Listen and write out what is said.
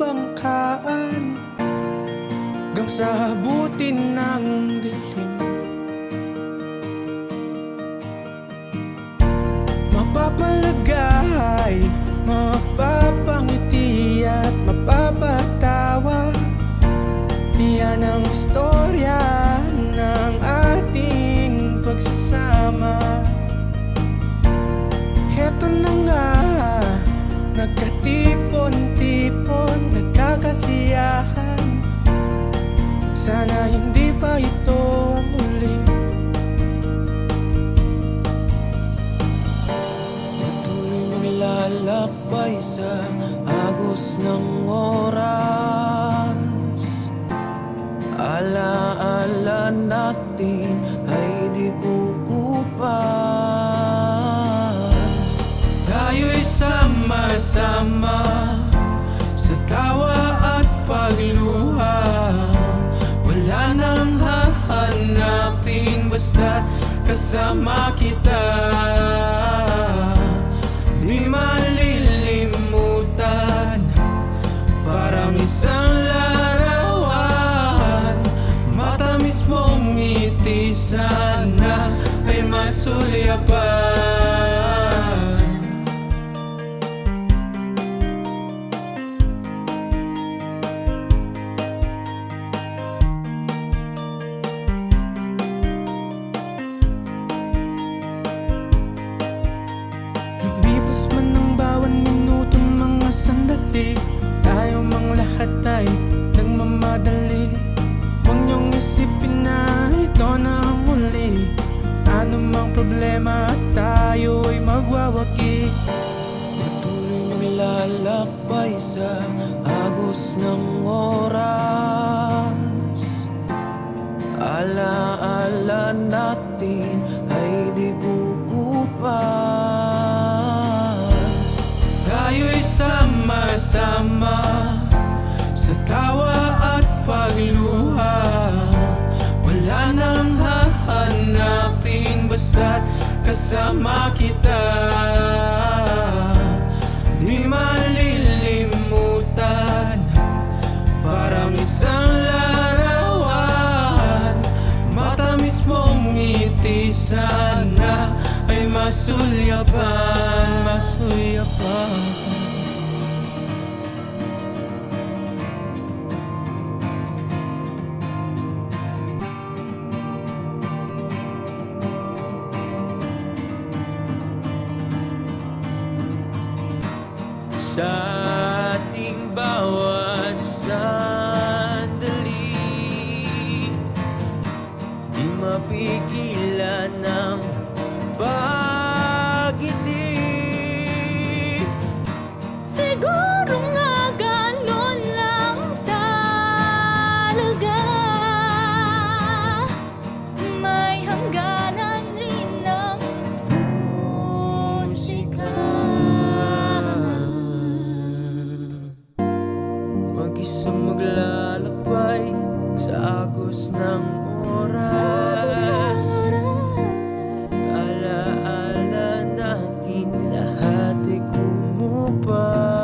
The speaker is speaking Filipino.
kabangkaan Gang sa habutin ng maglalakbay sa agos ng oras. Alaala natin ay di kukupas. Tayo'y sama-sama Sa tawa at pagluha. Wala nang hahanapin Basta't kasama kita sana Ay masulyapan Lumipas man ng bawat minuto mga sandali Tayo mang lahat ay maglalakbay sa agos ng oras. Alaala natin ay di kukupas. Tayo'y sama-sama Sa tawa at pagluha. Wala nang hahanapin Basta't kasama kita sana Ay masulyapan Masulyapan above.